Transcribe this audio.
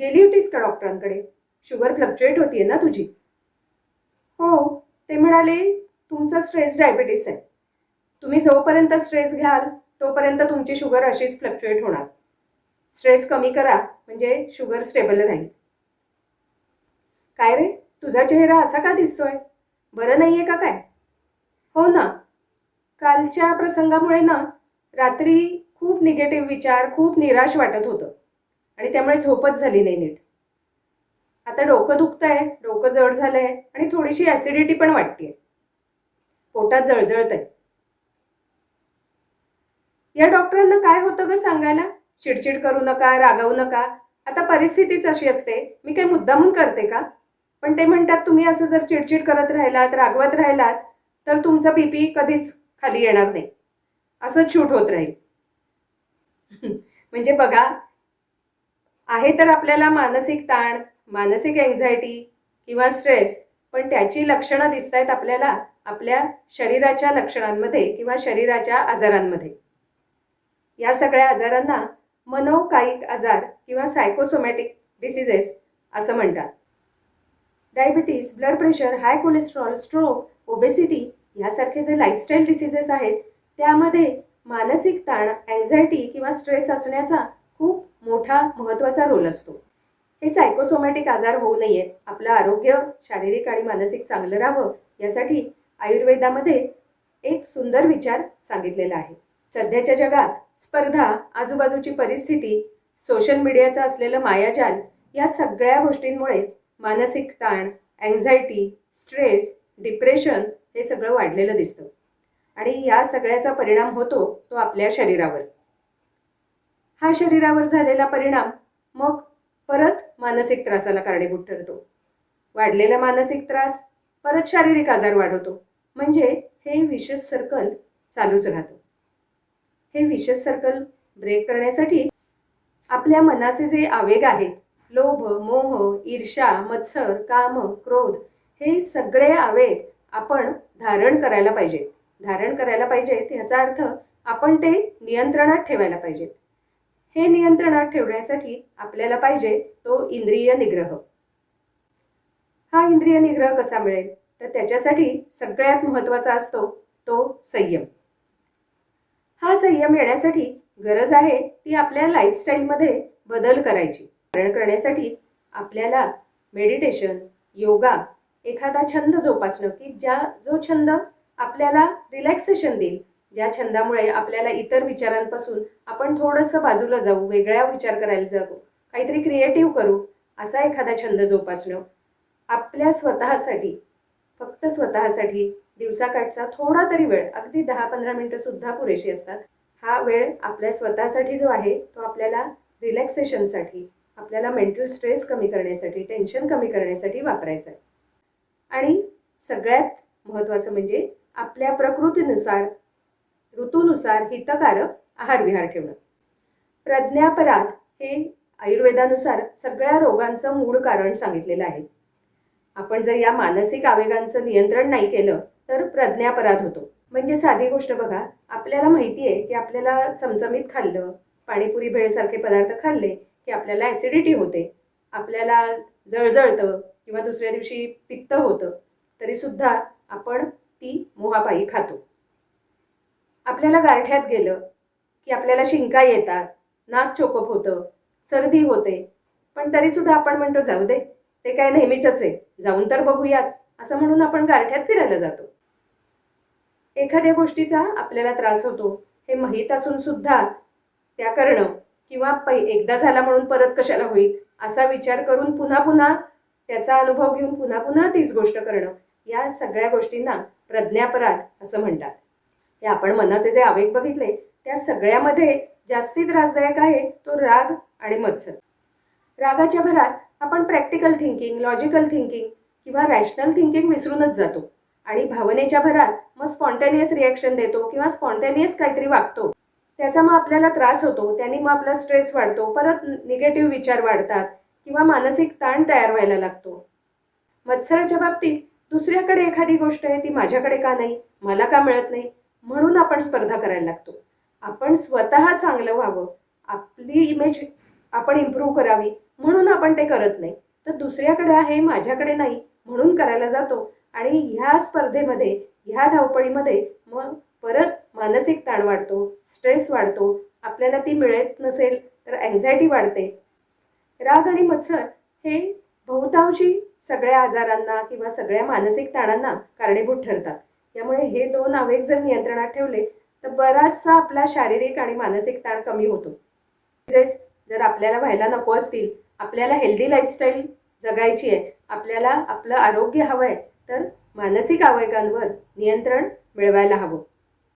गेली होतीस का डॉक्टरांकडे? शुगर फ्लक्च्युएट होतीये ना तुझी? हो ते म्हणाले तुमचा स्ट्रेस डायबिटीस आहे. तुम्ही जोपर्यंत स्ट्रेस घ्याल तोपर्यंत तुमची शुगर अशीच फ्लक्च्युएट होणार. स्ट्रेस कमी करा म्हणजे शुगर स्टेबल राहील. काय रे तुझा चेहरा असा का दिसतोय? बरं नाही आहे का काय? हो ना. कालच्या प्रसंगामुळे ना रात्री खूप निगेटिव्ह विचार खूप निराश वाटत होतं. आणि त्यामुळे झोपच झाली नाही नीट. आता डोकं दुखतंय डोकं जड झालंय आणि थोडीशी ॲसिडिटी पण वाटते पोटात जळजळत आहे या डॉक्टरांना काय होतं ग सांगायला? चिडचिड करू नका रागवू नका. आता परिस्थितीच अशी असते. मी काही मुद्दामून करते का? पण ते म्हणतात तुम्ही असं जर चिडचिड करत राहिलात रागवत राहिलात तर तुमचा बीपी कधीच खाली येणार नाही. असंच शूट होत राहील. म्हणजे बघा आहे तर आपल्याला मानसिक ताण मानसिक एन्झायटी किंवा स्ट्रेस पण त्याची लक्षणं दिसत आहेत आपल्याला आपल्या शरीराच्या लक्षणांमध्ये किंवा शरीराच्या आजारांमध्ये. या सगळ्या आजारांना मनोकायिक आजार किंवा सायकोसोमॅटिक डिसिजेस असं म्हणतात. Diabetes blood pressure high cholesterol stroke obesity यासारखे जे लाईफस्टाईल डिसिजेस आहेत त्यामध्ये मानसिक ताण अँझायटी किंवा स्ट्रेस असण्याचा खूप मोठा महत्त्वाचा रोल असतो. हे सायकोसोमॅटिक आजार होऊ नयेत. आपलं आरोग्य शारीरिक आणि मानसिक चांगलं राहावं यासाठी आयुर्वेदामध्ये एक सुंदर विचार सांगितलेला आहे. सध्याच्या जगात स्पर्धा आजूबाजूची परिस्थिती सोशल मीडियाचं असलेलं मायाजाल या सगळ्या गोष्टींमुळे मानसिक ताण अँझायटी स्ट्रेस डिप्रेशन हे सगळं वाढलेलं दिसतं. आणि या सगळ्याचा परिणाम होतो तो आपल्या शरीरावर. हा शरीरावर झालेला परिणाम मग परत मानसिक त्रासाला कारणीभूत ठरतो. वाढलेला मानसिक त्रास परत शारीरिक आजार वाढवतो. म्हणजे हे विशेष सर्कल चालूच राहतं. हे विशेष सर्कल ब्रेक करण्यासाठी आपल्या मनाचे जे आवेग आहेत लोभ मोह ईर्षा मत्सर काम क्रोध हे सगळे आवेग आपण धारण करायला पाहिजे धारण करायला पाहिजेत ह्याचा अर्थ आपण ते नियंत्रणात ठेवायला पाहिजेत. हे नियंत्रणात ठेवण्यासाठी आपल्याला पाहिजे तो इंद्रिय निग्रह. हा इंद्रिय निग्रह कसा मिळेल? तर त्याच्यासाठी सगळ्यात महत्त्वाचा असतो तो संयम. हा संयम येण्यासाठी गरज आहे ती आपल्या लाईफस्टाईलमध्ये बदल करायची. कारण करण्यासाठी आपल्याला मेडिटेशन योगा एखादा छंद जोपासणं की ज्या जो छंद आपल्याला रिलॅक्सेशन देईल ज्या छंदामुळे आपल्याला इतर विचारांपासून आपण थोडंसं बाजूला जाऊ वेगळ्या विचार करायला जाऊ काहीतरी क्रिएटिव्ह करू असा एखादा छंद जोपासणं. आपल्या स्वतःसाठी फक्त स्वतःसाठी दिवसाकाठचा थोडा तरी वेळ अगदी दहा पंधरा मिनटंसुद्धा पुरेशी असतात. हा वेळ आपल्या स्वतःसाठी जो आहे तो आपल्याला रिलॅक्सेशनसाठी आपल्याला मेंटल स्ट्रेस कमी करण्यासाठी टेन्शन कमी करण्यासाठी वापरायचा आहे. आणि सगळ्यात महत्त्वाचं म्हणजे आपल्या प्रकृतीनुसार ऋतूनुसार हितकारक आहार विहार ठेवणं. प्रज्ञापरात हे आयुर्वेदानुसार सगळ्या रोगांचं मूळ कारण सांगितलेलं आहे. आपण जर या मानसिक आवेगांचं नियंत्रण नाही केलं तर प्रज्ञापराध होतो. म्हणजे साधी गोष्ट बघा आपल्याला माहिती आहे की आपल्याला चमचमीत खाल्लं पाणीपुरी भेळसारखे पदार्थ खाल्ले की आपल्याला ॲसिडिटी होते. आपल्याला जळजळतं किंवा दुसऱ्या दिवशी पित्त होतं तरीसुद्धा आपण ती मोहापायी खातो. आपल्याला गारठ्यात गेलं की आपल्याला शिंका येतात नाक चोकप होतं सर्दी होते. पण तरीसुद्धा आपण म्हणतो जाऊ दे ते काय नेहमीच आहे जाऊन तर बघूयात असं म्हणून आपण गारठ्यात फिरायला जातो. एखाद्या गोष्टीचा आपल्याला त्रास होतो हे माहीत असून सुद्धा त्या करणं किंवा पै एकदा झाला म्हणून परत कशाला होईल असा विचार करून पुन्हा पुन्हा त्याचा अनुभव घेऊन पुन्हा पुन्हा तीच गोष्ट करणं या सगळ्या गोष्टींना प्रज्ञापराध असं म्हणतात. हे आपण मनाचे जे आवेग बघितले त्या सगळ्यामध्ये जास्ती त्रासदायक आहे तो राग आणि मत्सर. रागाच्या भरात आपण प्रॅक्टिकल थिंकिंग लॉजिकल थिंकिंग किंवा रॅशनल थिंकिंग विसरूनच जातो आणि भावनेच्या भरात मग स्पॉन्टेनियस रिॲक्शन देतो किंवा स्पॉन्टेनियस काहीतरी वागतो. त्याचा मग आपल्याला त्रास होतो त्याने मग आपला स्ट्रेस वाढतो परत निगेटिव्ह विचार वाढतात किंवा मानसिक ताण तयार व्हायला लागतो. मत्सराच्या बाबतीत दुसऱ्याकडे एखादी गोष्ट आहे ती माझ्याकडे का नाही मला का मिळत नाही म्हणून आपण स्पर्धा करायला लागतो. आपण स्वतः चांगलं व्हावं आपली इमेज आपण इम्प्रूव्ह करावी म्हणून आपण ते करत नाही. तर दुसऱ्याकडे आहे माझ्याकडे नाही म्हणून करायला जातो. आणि ह्या स्पर्धेमध्ये ह्या धावपळीमध्ये मग परत मानसिक ताण वाढतो स्ट्रेस वाढतो आपल्याला ती मिळत नसेल तर अँझायटी वाढते. राग आणि मत्सर हे बहुतांशी सगळ्या आजारांना किंवा सगळ्या मानसिक ताणांना कारणीभूत ठरतात. त्यामुळे हे दोन आवेग जर नियंत्रणात ठेवले तर बराचसा आपला शारीरिक आणि मानसिक ताण कमी होतो. तसेच जर आपल्याला व्हायला नको असतील आपल्याला हेल्दी लाईफस्टाईल जगायची आहे आपल्याला आपलं आरोग्य हवं आहे तर मानसिक आवेगांवर नियंत्रण मिळवायला हवं.